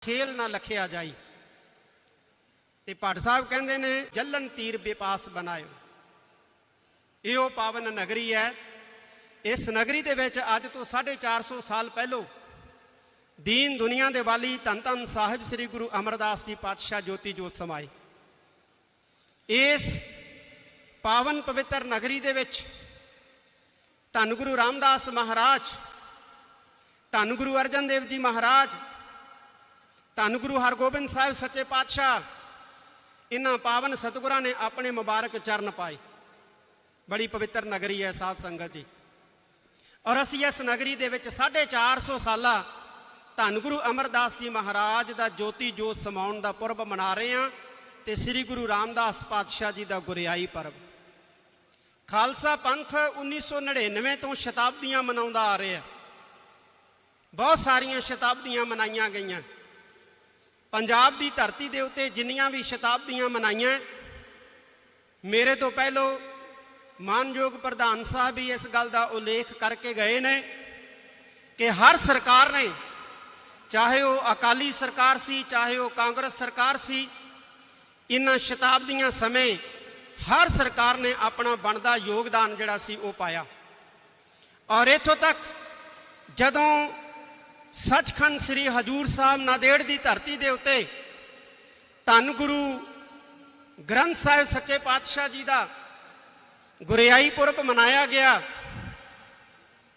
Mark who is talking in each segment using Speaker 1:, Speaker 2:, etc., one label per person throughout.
Speaker 1: ਖੇਲ ਨਾ ਲਖਿਆ ਜਾਈ। ਤੇ ਭੱਟ ਸਾਹਿਬ ਕਹਿੰਦੇ ਨੇ, ਜਲਨ ਤੀਰ ਬਿਪਾਸ ਬਣਾਇਓ। ਇਹੋ ਪਾਵਨ ਨਗਰੀ ਹੈ। ਇਸ ਨਗਰੀ ਦੇ ਵਿੱਚ ਅੱਜ ਤੋਂ 450 ਸਾਲ ਪਹਿਲੋਂ ਦੀਨ ਦੁਨੀਆ ਦੇ ਵਾਲੀ ਧੰਨ ਧੰਨ ਸਾਹਿਬ ਸ੍ਰੀ ਗੁਰੂ ਅਮਰਦਾਸ ਜੀ ਪਾਤਸ਼ਾਹ ਜੋਤੀ ਜੋਤ ਸਮਾਏ। ਇਸ ਪਾਵਨ ਪਵਿੱਤਰ ਨਗਰੀ ਦੇ ਵਿੱਚ ਧੰਨ ਗੁਰੂ ਰਾਮਦਾਸ ਮਹਾਰਾਜ, ਧੰਨ ਗੁਰੂ ਅਰਜਨ ਦੇਵ ਜੀ ਮਹਾਰਾਜ ਧੰਨ ਗੁਰੂ ਹਰਗੋਬਿੰਦ ਸਾਹਿਬ ਸੱਚੇ ਪਾਤਸ਼ਾਹ ਇਹਨਾਂ ਪਾਵਨ ਸਤਿਗੁਰਾਂ ਨੇ ਆਪਣੇ ਮੁਬਾਰਕ ਚਰਨ ਪਾਏ। ਬੜੀ ਪਵਿੱਤਰ ਨਗਰੀ ਹੈ ਸਾਧ ਸੰਗਤ ਜੀ। ਔਰ ਅਸੀਂ ਇਸ ਨਗਰੀ ਦੇ ਵਿੱਚ 450 ਸਾਲਾ ਧੰਨ ਗੁਰੂ ਅਮਰਦਾਸ ਜੀ ਮਹਾਰਾਜ ਦਾ ਜੋਤੀ ਜੋਤ ਸਮਾਉਣ ਦਾ ਪੁਰਬ ਮਨਾ ਰਹੇ ਹਾਂ ਤੇ ਸ੍ਰੀ ਗੁਰੂ ਰਾਮਦਾਸ ਪਾਤਸ਼ਾਹ ਜੀ ਦਾ ਗੁਰਿਆਈ ਪਰਬ। ਖਾਲਸਾ ਪੰਥ 1999 ਤੋਂ ਸ਼ਤਾਬਦੀਆਂ ਮਨਾਉਂਦਾ ਆ ਰਿਹਾ। ਬਹੁਤ ਸਾਰੀਆਂ ਸ਼ਤਾਬਦੀਆਂ ਮਨਾਈਆਂ ਗਈਆਂ। ਪੰਜਾਬ ਦੀ ਧਰਤੀ ਦੇ ਉੱਤੇ ਜਿੰਨੀਆਂ ਵੀ ਸ਼ਤਾਬਦੀਆਂ ਮਨਾਈਆਂ, ਮੇਰੇ ਤੋਂ ਪਹਿਲੋਂ ਮਾਨਯੋਗ ਪ੍ਰਧਾਨ ਸਾਹਿਬ ਵੀ ਇਸ ਗੱਲ ਦਾ ਉਲੇਖ ਕਰਕੇ ਗਏ ਨੇ ਕਿ ਹਰ ਸਰਕਾਰ ਨੇ, ਚਾਹੇ ਉਹ ਅਕਾਲੀ ਸਰਕਾਰ ਸੀ, ਚਾਹੇ ਉਹ ਕਾਂਗਰਸ ਸਰਕਾਰ ਸੀ ਇਹਨਾਂ ਸ਼ਤਾਬਦੀਆਂ ਸਮੇਂ ਹਰ ਸਰਕਾਰ ਨੇ ਆਪਣਾ ਬਣਦਾ ਯੋਗਦਾਨ ਜਿਹੜਾ ਸੀ ਉਹ ਪਾਇਆ। ਔਰ ਇਥੋਂ ਤੱਕ ਜਦੋਂ ਸੱਚਖੰਡ ਸ੍ਰੀ ਹਜੂਰ ਸਾਹਿਬ ਨਾਦੇੜ ਦੀ ਧਰਤੀ ਦੇ ਉੱਤੇ ਧੰਨ ਗੁਰੂ ਗ੍ਰੰਥ ਸਾਹਿਬ ਸੱਚੇ ਪਾਤਸ਼ਾਹ ਜੀ ਦਾ ਗੁਰਿਆਈ ਪੁਰਬ ਮਨਾਇਆ ਗਿਆ।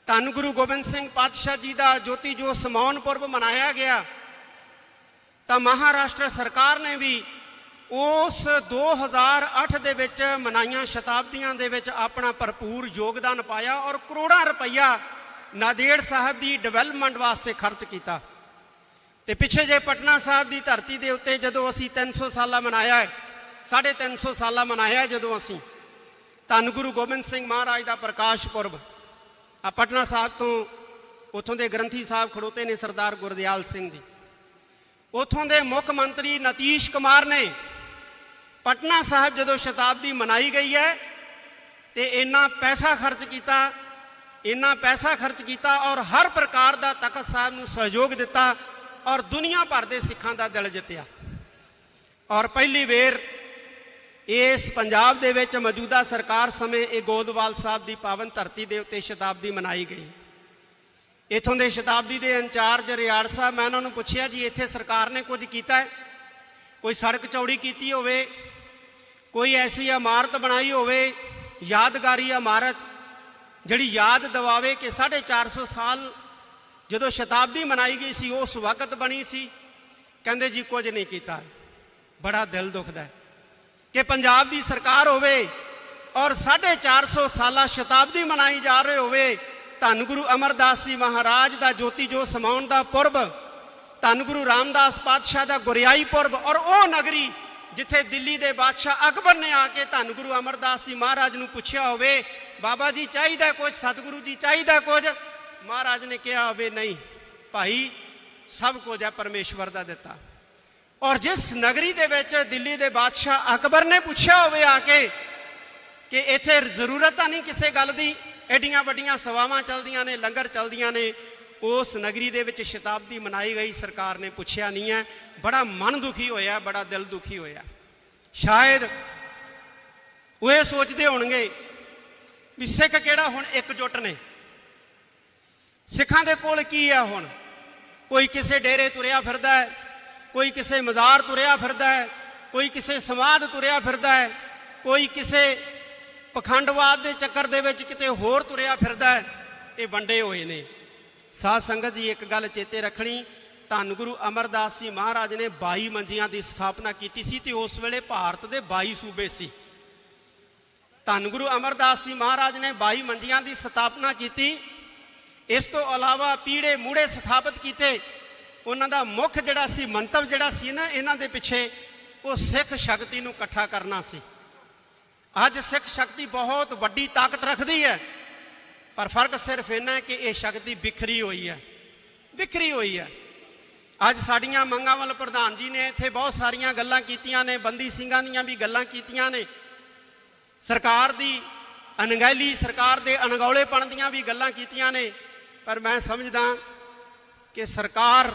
Speaker 1: ਧੰਨ ਗੁਰੂ ਗੋਬਿੰਦ ਸਿੰਘ ਪਾਤਸ਼ਾਹ ਜੀ ਦਾ ਜੋਤੀ ਜੋਤ ਸਮਾਉਣ ਪੁਰਬ ਮਨਾਇਆ ਗਿਆ। ਤਾਂ ਮਹਾਰਾਸ਼ਟਰ ਸਰਕਾਰ ਨੇ ਵੀ ਉਸ 2008 ਦੇ ਵਿੱਚ ਮਨਾਈਆਂ ਸ਼ਤਾਬਦੀਆਂ ਦੇ ਵਿੱਚ ਆਪਣਾ ਭਰਪੂਰ ਯੋਗਦਾਨ ਪਾਇਆ ਔਰ ਕਰੋੜਾਂ ਰੁਪਈਆ ਨਾਦੇੜ ਸਾਹਿਬ ਦੀ ਡਿਵੈਲਪਮੈਂਟ ਵਾਸਤੇ ਖਰਚ ਕੀਤਾ। ਤੇ ਪਿੱਛੇ ਜੇ ਪਟਨਾ ਸਾਹਿਬ ਦੀ ਧਰਤੀ ਦੇ ਉੱਤੇ ਜਦੋਂ ਅਸੀਂ 300 ਸਾਲਾ ਮਨਾਇਆ ਹੈ 350 ਸਾਲਾ ਮਨਾਇਆ ਜਦੋਂ ਅਸੀਂ, ਧੰਨ ਗੁਰੂ ਗੋਬਿੰਦ ਸਿੰਘ ਮਹਾਰਾਜ ਦਾ ਪ੍ਰਕਾਸ਼ ਪੁਰਬ, ਆ ਪਟਨਾ ਸਾਹਿਬ ਤੋਂ ਉਥੋਂ ਦੇ ਗ੍ਰੰਥੀ ਸਾਹਿਬ ਖੜੋਤੇ ਨੇ ਸਰਦਾਰ ਗੁਰਦਿਆਲ ਸਿੰਘ ਜੀ। ਉਥੋਂ ਦੇ ਮੁੱਖ ਮੰਤਰੀ ਨਤੀਸ਼ ਕੁਮਾਰ ਨੇ ਪਟਨਾ ਸਾਹਿਬ ਜਦੋਂ ਸ਼ਤਾਬਦੀ ਮਨਾਈ ਗਈ ਹੈ, ਤੇ ਇੰਨਾ ਪੈਸਾ ਖਰਚ ਕੀਤਾ ਇੰਨਾ ਪੈਸਾ ਖਰਚ ਕੀਤਾ ਔਰ ਹਰ ਪ੍ਰਕਾਰ ਦਾ ਤਖਤ ਸਾਹਿਬ ਨੂੰ ਸਹਿਯੋਗ ਦਿੱਤਾ ਔਰ ਦੁਨੀਆ ਭਰ ਦੇ ਸਿੱਖਾਂ ਦਾ ਦਿਲ ਜਿੱਤਿਆ। ਔਰ ਪਹਿਲੀ ਵੇਰ ਇਸ ਪੰਜਾਬ ਦੇ ਵਿੱਚ ਮੌਜੂਦਾ ਸਰਕਾਰ ਸਮੇਂ ਇਹ ਗੋਦਵਾਲ ਸਾਹਿਬ ਦੀ ਪਾਵਨ ਧਰਤੀ ਦੇ ਉੱਤੇ ਸ਼ਤਾਬਦੀ ਮਨਾਈ ਗਈ। ਇਥੋਂ ਦੇ ਸ਼ਤਾਬਦੀ ਦੇ ਇੰਚਾਰਜ ਰਿਆੜ ਸਾਹਿਬ, ਮੈਂ ਉਹਨਾਂ ਨੂੰ ਪੁੱਛਿਆ, ਜੀ, ਇੱਥੇ ਸਰਕਾਰ ਨੇ ਕੁਝ ਕੀਤਾ ਹੈ? ਕੋਈ ਸੜਕ ਚੌੜੀ ਕੀਤੀ ਹੋਵੇ? ਕੋਈ ਐਸੀ ਇਮਾਰਤ ਬਣਾਈ ਹੋਵੇ? ਯਾਦਗਾਰੀ ਇਮਾਰਤ ਜਿਹੜੀ ਯਾਦ ਦਿਵਾਵੇ ਕਿ 450 ਸਾਲ ਜਦੋਂ ਸ਼ਤਾਬਦੀ ਮਨਾਈ ਗਈ ਸੀ, ਉਸ ਵਕਤ ਬਣੀ ਸੀ। ਕਹਿੰਦੇ ਜੀ, ਕੁਝ ਨਹੀਂ ਕੀਤਾ। ਬੜਾ ਦਿਲ ਦੁਖਦਾ ਕਿ ਪੰਜਾਬ ਦੀ ਸਰਕਾਰ ਹੋਵੇ ਔਰ 450 ਸਾਲਾ ਸ਼ਤਾਬਦੀ ਮਨਾਈ ਜਾ ਰਹੇ ਹੋਵੇ, ਧੰਨ ਗੁਰੂ ਅਮਰਦਾਸ ਜੀ ਮਹਾਰਾਜ ਦਾ ਜੋਤੀ ਜੋ ਸਮਾਉਣ ਦਾ ਪੁਰਬ, ਧੰਨ ਗੁਰੂ ਰਾਮਦਾਸ ਪਾਤਸ਼ਾਹ ਦਾ ਗੁਰਿਆਈ ਪੁਰਬ ਔਰ ਉਹ ਨਗਰੀ ਜਿੱਥੇ ਦਿੱਲੀ ਦੇ ਬਾਦਸ਼ਾਹ ਅਕਬਰ ਨੇ ਆ ਕੇ ਧੰਨ ਗੁਰੂ ਅਮਰਦਾਸ ਜੀ ਮਹਾਰਾਜ ਨੂੰ ਪੁੱਛਿਆ ਹੋਵੇ, ਬਾਬਾ ਜੀ ਚਾਹੀਦਾ ਕੁਝ ਸਤਿਗੁਰੂ ਜੀ ਚਾਹੀਦਾ ਕੁਝ ਮਹਾਰਾਜ ਨੇ ਕਿਹਾ ਹੋਵੇ, ਨਹੀਂ, ਭਾਈ, ਸਭ ਕੁਝ ਹੈ ਪਰਮੇਸ਼ਵਰ ਦਾ ਦਿੱਤਾ। ਔਰ ਜਿਸ ਨਗਰੀ ਦੇ ਵਿੱਚ ਦਿੱਲੀ ਦੇ ਬਾਦਸ਼ਾਹ ਅਕਬਰ ਨੇ ਪੁੱਛਿਆ ਹੋਵੇ ਆ ਕੇ ਕਿ ਇੱਥੇ ਜ਼ਰੂਰਤ ਤਾਂ ਨਹੀਂ ਕਿਸੇ ਗੱਲ ਦੀ, ਐਡੀਆਂ ਵੱਡੀਆਂ ਸਵਾਵਾਂ ਚੱਲਦੀਆਂ ਨੇ, ਲੰਗਰ ਚੱਲਦੀਆਂ ਨੇ ਉਸ ਨਗਰੀ ਦੇ ਵਿੱਚ ਸ਼ਤਾਬਦੀ ਮਨਾਈ ਗਈ, ਸਰਕਾਰ ਨੇ ਪੁੱਛਿਆ ਨਹੀਂ ਹੈ। ਬੜਾ ਮਨ ਦੁਖੀ ਹੋਇਆ, ਬੜਾ ਦਿਲ ਦੁਖੀ ਹੋਇਆ। ਸ਼ਾਇਦ ਉਹ ਇਹ ਸੋਚਦੇ ਹੋਣਗੇ ਵੀ ਸਿੱਖ ਕਿਹੜਾ ਹੁਣ ਇਕਜੁੱਟ ਨੇ? ਸਿੱਖਾਂ ਦੇ ਕੋਲ ਕੀ ਹੈ ਹੁਣ? ਕੋਈ ਕਿਸੇ ਡੇਰੇ ਤੁਰਿਆ ਫਿਰਦਾ ਹੈ, ਕੋਈ ਕਿਸੇ ਮਜ਼ਾਰ ਤੁਰਿਆ ਫਿਰਦਾ ਹੈ, ਕੋਈ ਕਿਸੇ ਸਮਾਧ ਤੁਰਿਆ ਫਿਰਦਾ ਹੈ, ਕੋਈ ਕਿਸੇ ਪਖੰਡਵਾਦ ਦੇ ਚੱਕਰ ਦੇ ਵਿੱਚ ਕਿਤੇ ਹੋਰ ਤੁਰਿਆ ਫਿਰਦਾ ਹੈ। ਇਹ ਵੰਡੇ ਹੋਏ ਨੇ। ਸਾਧ ਸੰਗਤ ਜੀ, ਇੱਕ ਗੱਲ ਚੇਤੇ ਰੱਖਣੀ, ਧੰਨ ਗੁਰੂ ਅਮਰਦਾਸ ਜੀ ਮਹਾਰਾਜ ਨੇ 22 ਮੰਜੀਆਂ ਦੀ ਸਥਾਪਨਾ ਕੀਤੀ ਸੀ ਤੇ ਉਸ ਵੇਲੇ ਭਾਰਤ ਦੇ 22 ਸੂਬੇ ਸੀ। ਧੰਨ ਗੁਰੂ ਅਮਰਦਾਸ ਜੀ ਮਹਾਰਾਜ ਨੇ 22 ਮੰਜੀਆਂ ਦੀ ਸਥਾਪਨਾ ਕੀਤੀ। ਇਸ ਤੋਂ ਇਲਾਵਾ ਪੀੜੇ ਮੂੜੇ ਸਥਾਪਿਤ ਕੀਤੇ। ਉਹਨਾਂ ਦਾ ਮੁੱਖ ਜਿਹੜਾ ਸੀ, ਮੰਤਵ ਜਿਹੜਾ ਸੀ ਨਾ, ਇਹਨਾਂ ਦੇ ਪਿੱਛੇ ਉਹ ਸਿੱਖ ਸ਼ਕਤੀ ਨੂੰ ਇਕੱਠਾ ਕਰਨਾ ਸੀ। ਅੱਜ ਸਿੱਖ ਸ਼ਕਤੀ ਬਹੁਤ ਵੱਡੀ ਤਾਕਤ ਰੱਖਦੀ ਹੈ। ਪਰ ਫ਼ਰਕ ਸਿਰਫ ਇੰਨਾ ਕਿ ਇਹ ਸ਼ਕਤੀ ਵਿਖਰੀ ਹੋਈ ਹੈ। ਵਿਖਰੀ ਹੋਈ ਹੈ। ਅੱਜ ਸਾਡੀਆਂ ਮੰਗਾਂ ਵੱਲ ਪ੍ਰਧਾਨ ਜੀ ਨੇ ਇੱਥੇ ਬਹੁਤ ਸਾਰੀਆਂ ਗੱਲਾਂ ਕੀਤੀਆਂ ਨੇ, ਬੰਦੀ ਸਿੰਘਾਂ ਦੀਆਂ ਵੀ ਗੱਲਾਂ ਕੀਤੀਆਂ ਨੇ। ਸਰਕਾਰ ਦੀ ਅਣਗਹਿਲੀ, ਸਰਕਾਰ ਦੇ ਅਣਗੌਲੇਪਣ ਦੀਆਂ ਵੀ ਗੱਲਾਂ ਕੀਤੀਆਂ ਨੇ। ਪਰ ਮੈਂ ਸਮਝਦਾ ਕਿ ਸਰਕਾਰ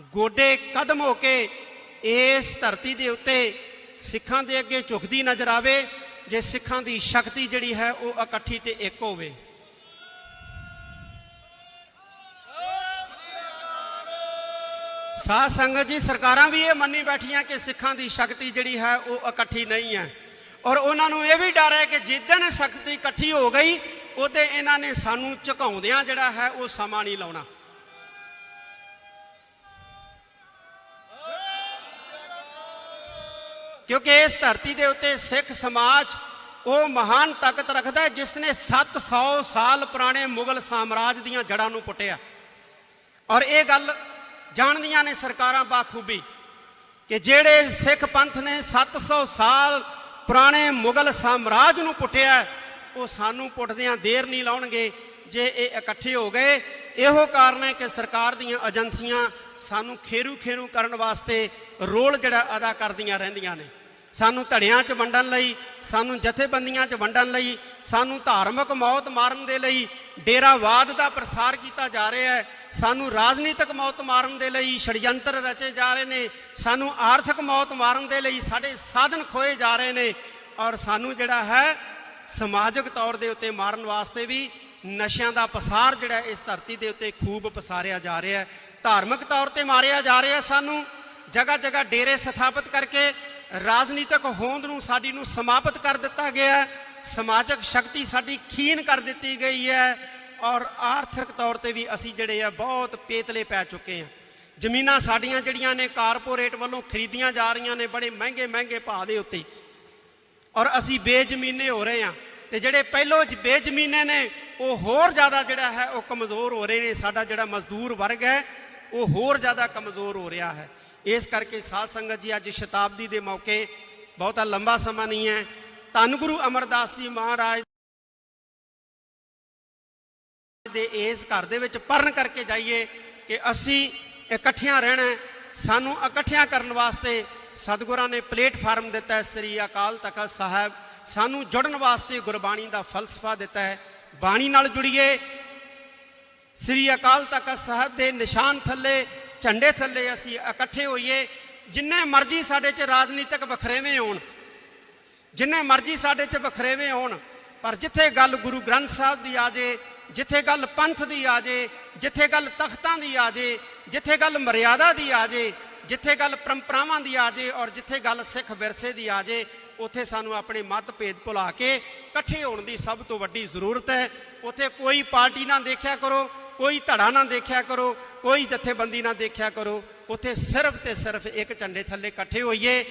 Speaker 1: ਗੋਡੇ ਕਦਮ ਹੋ ਕੇ ਇਸ ਧਰਤੀ ਦੇ ਉੱਤੇ ਸਿੱਖਾਂ ਦੇ ਅੱਗੇ ਝੁਕਦੀ ਨਜ਼ਰ ਆਵੇ। ਜੇ ਸਿੱਖਾਂ ਦੀ ਸ਼ਕਤੀ ਜਿਹੜੀ ਹੈ ਉਹ ਇਕੱਠੀ ਤੇ ਇੱਕ ਹੋਵੇ। ਸਾਧ ਸੰਗਤ ਜੀ, ਸਰਕਾਰਾਂ ਵੀ ਇਹ ਮੰਨੀ ਬੈਠੀਆਂ ਕਿ ਸਿੱਖਾਂ ਦੀ ਸ਼ਕਤੀ ਜਿਹੜੀ ਹੈ ਉਹ ਇਕੱਠੀ ਨਹੀਂ ਹੈ। ਔਰ ਉਹਨਾਂ ਨੂੰ ਇਹ ਵੀ ਡਰ ਹੈ ਕਿ ਜਿੱਦਣ ਸ਼ਕਤੀ ਇਕੱਠੀ ਹੋ ਗਈ, ਉਹਦੇ ਇਹਨਾਂ ਨੇ ਸਾਨੂੰ ਝੁਕਾਉਂਦਿਆਂ ਜਿਹੜਾ ਹੈ ਉਹ ਸਮਾਂ ਨਹੀਂ ਲਾਉਣਾ। ਕਿਉਂਕਿ ਇਸ ਧਰਤੀ ਦੇ ਉੱਤੇ ਸਿੱਖ ਸਮਾਜ ਉਹ ਮਹਾਨ ਤਾਕਤ ਰੱਖਦਾ ਜਿਸ ਨੇ 700 ਸਾਲ ਪੁਰਾਣੇ ਮੁਗਲ ਸਾਮਰਾਜ ਦੀਆਂ ਜੜ੍ਹਾਂ ਨੂੰ ਪੁੱਟਿਆ। ਔਰ ਇਹ ਗੱਲ ਜਾਣਦੀਆਂ ਨੇ ਸਰਕਾਰਾਂ ਬਾਖੂਬੀ ਕਿ ਜਿਹੜੇ ਸਿੱਖ ਪੰਥ ਨੇ 700 ਸਾਲ ਪੁਰਾਣੇ ਮੁਗਲ ਸਾਮਰਾਜ ਨੂੰ ਪੁੱਟਿਆ, ਉਹ ਸਾਨੂੰ ਪੁੱਟਦਿਆਂ ਦੇਰ ਨਹੀਂ ਲਾਉਣਗੇ ਜੇ ਇਹ ਇਕੱਠੇ ਹੋ ਗਏ। ਇਹੋ ਕਾਰਨ ਹੈ ਕਿ ਸਰਕਾਰ ਦੀਆਂ ਏਜੰਸੀਆਂ ਸਾਨੂੰ ਖੇਰੂ ਖੇਰੂ ਕਰਨ ਵਾਸਤੇ ਰੋਲ ਜਿਹੜਾ ਅਦਾ ਕਰਦੀਆਂ ਰਹਿੰਦੀਆਂ ਨੇ। ਸਾਨੂੰ ਧੜਿਆਂ 'ਚ ਵੰਡਣ ਲਈ, ਸਾਨੂੰ ਜਥੇਬੰਦੀਆਂ 'ਚ ਵੰਡਣ ਲਈ, ਸਾਨੂੰ ਧਾਰਮਿਕ ਮੌਤ ਮਾਰਨ ਦੇ ਲਈ ਡੇਰਾਵਾਦ ਦਾ ਪ੍ਰਸਾਰ ਕੀਤਾ ਜਾ ਰਿਹਾ ਹੈ। ਸਾਨੂੰ ਰਾਜਨੀਤਿਕ ਮੌਤ ਮਾਰਨ ਦੇ ਲਈ ਛੜਯੰਤਰ ਰਚੇ ਜਾ ਰਹੇ ਨੇ। ਸਾਨੂੰ ਆਰਥਿਕ ਮੌਤ ਮਾਰਨ ਦੇ ਲਈ ਸਾਡੇ ਸਾਧਨ ਖੋਏ ਜਾ ਰਹੇ ਨੇ। ਔਰ ਸਾਨੂੰ ਜਿਹੜਾ ਹੈ, ਸਮਾਜਿਕ ਤੌਰ ਦੇ ਉੱਤੇ ਮਾਰਨ ਵਾਸਤੇ ਵੀ ਨਸ਼ਿਆਂ ਦਾ ਪਸਾਰ ਜਿਹੜਾ ਇਸ ਧਰਤੀ ਦੇ ਉੱਤੇ ਖੂਬ ਪਸਾਰਿਆ ਜਾ ਰਿਹਾ ਹੈ। ਧਾਰਮਿਕ ਤੌਰ ਤੇ ਮਾਰਿਆ ਜਾ ਰਿਹਾ ਸਾਨੂੰ ਜਗ੍ਹਾ ਜਗ੍ਹਾ ਡੇਰੇ ਸਥਾਪਿਤ ਕਰਕੇ ਰਾਜਨੀਤਿਕ ਹੋਂਦ ਨੂੰ, ਸਾਡੀ ਨੂੰ ਸਮਾਪਤ ਕਰ ਦਿੱਤਾ ਗਿਆ ਹੈ। ਸਮਾਜਿਕ ਸ਼ਕਤੀ ਸਾਡੀ ਖੀਨ ਕਰ ਦਿੱਤੀ ਗਈ ਹੈ ਔਰ ਆਰਥਿਕ ਤੌਰ ਤੇ ਵੀ ਅਸੀਂ ਜਿਹੜੇ ਆ ਬਹੁਤ ਪੇਤਲੇ ਪੈ ਚੁੱਕੇ ਹਾਂ। ਜ਼ਮੀਨਾਂ ਸਾਡੀਆਂ ਜਿਹੜੀਆਂ ਨੇ ਕਾਰਪੋਰੇਟ ਵੱਲੋਂ ਖਰੀਦੀਆਂ ਜਾ ਰਹੀਆਂ ਨੇ ਬੜੇ ਮਹਿੰਗੇ ਮਹਿੰਗੇ ਭਾਅ ਦੇ ਉੱਤੇ। ਔਰ ਅਸੀਂ ਬੇਜ਼ਮੀਨੇ ਹੋ ਰਹੇ ਹਾਂ ਤੇ ਜਿਹੜੇ ਪਹਿਲੋਂ ਬੇਜ਼ਮੀਨੇ ਨੇ, ਉਹ ਹੋਰ ਜ਼ਿਆਦਾ ਜਿਹੜਾ ਹੈ, ਉਹ ਕਮਜ਼ੋਰ ਹੋ ਰਹੇ ਨੇ। ਸਾਡਾ ਜਿਹੜਾ ਮਜ਼ਦੂਰ ਵਰਗ ਹੈ ਉਹ ਹੋਰ ਜ਼ਿਆਦਾ ਕਮਜ਼ੋਰ ਹੋ ਰਿਹਾ ਹੈ। ਇਸ ਕਰਕੇ ਸਾਧ ਸੰਗਤ ਜੀ, ਅੱਜ ਸ਼ਤਾਬਦੀ ਦੇ ਮੌਕੇ ਬਹੁਤਾ ਲੰਬਾ ਸਮਾਂ ਨਹੀਂ ਹੈ। ਧੰਨ ਗੁਰੂ ਅਮਰਦਾਸ ਜੀ ਮਹਾਰਾਜ ਦੇ ਇਸ ਘਰ ਦੇ ਵਿੱਚ ਪਰਨ ਕਰਕੇ ਜਾਈਏ ਕਿ ਅਸੀਂ ਇਕੱਠਿਆਂ ਰਹਿਣਾ ਸਾਨੂੰ ਇਕੱਠਿਆਂ ਕਰਨ ਵਾਸਤੇ ਸਤਿਗੁਰਾਂ ਨੇ ਪਲੇਟਫਾਰਮ ਦਿੱਤਾ ਹੈ, ਸ੍ਰੀ ਅਕਾਲ ਤਖਤ ਸਾਹਿਬ। ਸਾਨੂੰ ਜੁੜਨ ਵਾਸਤੇ ਗੁਰਬਾਣੀ ਦਾ ਫਲਸਫਾ ਦਿੱਤਾ ਹੈ। ਬਾਣੀ ਨਾਲ ਜੁੜੀਏ ਸ੍ਰੀ ਅਕਾਲ ਤਖਤ ਸਾਹਿਬ ਦੇ ਨਿਸ਼ਾਨ ਥੱਲੇ, ਝੰਡੇ ਥੱਲੇ ਅਸੀਂ ਇਕੱਠੇ ਹੋਈਏ। ਜਿੰਨੇ ਮਰਜ਼ੀ ਸਾਡੇ 'ਚ ਰਾਜਨੀਤਿਕ ਵਖਰੇਵੇਂ ਹੋਣ, ਜਿੰਨੇ ਮਰਜ਼ੀ ਸਾਡੇ 'ਚ ਵਖਰੇਵੇਂ ਹੋਣ, ਪਰ ਜਿੱਥੇ ਗੱਲ ਗੁਰੂ ਗ੍ਰੰਥ ਸਾਹਿਬ ਦੀ ਆ ਜੇ, ਜਿੱਥੇ ਗੱਲ ਪੰਥ ਦੀ ਆ ਜੇ, ਜਿੱਥੇ ਗੱਲ ਤਖਤਾਂ ਦੀ ਆ ਜੇ, ਜਿੱਥੇ ਗੱਲ ਮਰਿਆਦਾ ਦੀ ਆ ਜੇ, ਜਿੱਥੇ ਗੱਲ ਪਰੰਪਰਾਵਾਂ ਦੀ ਆ ਜੇ ਔਰ ਜਿੱਥੇ ਗੱਲ ਸਿੱਖ ਵਿਰਸੇ ਦੀ ਆ ਜੇ, ਉੱਥੇ ਸਾਨੂੰ ਆਪਣੇ ਮਤਭੇਦ ਭੁਲਾ ਕੇ ਇਕੱਠੇ ਹੋਣ ਦੀ ਸਭ ਤੋਂ ਵੱਡੀ ਜ਼ਰੂਰਤ ਹੈ। ਉੱਥੇ ਕੋਈ ਪਾਰਟੀ ਨਾ ਦੇਖਿਆ ਕਰੋ। ਕੋਈ ਧੜਾ ਨਾ ਦੇਖਿਆ ਕਰੋ, ਕੋਈ ਜਥੇਬੰਦੀ ਨਾ ਦੇਖਿਆ ਕਰੋ, ਉੱਥੇ ਸਿਰਫ ਤੇ ਸਿਰਫ ਇੱਕ ਝੰਡੇ ਥੱਲੇ ਇਕੱਠੇ ਹੋਈਏ।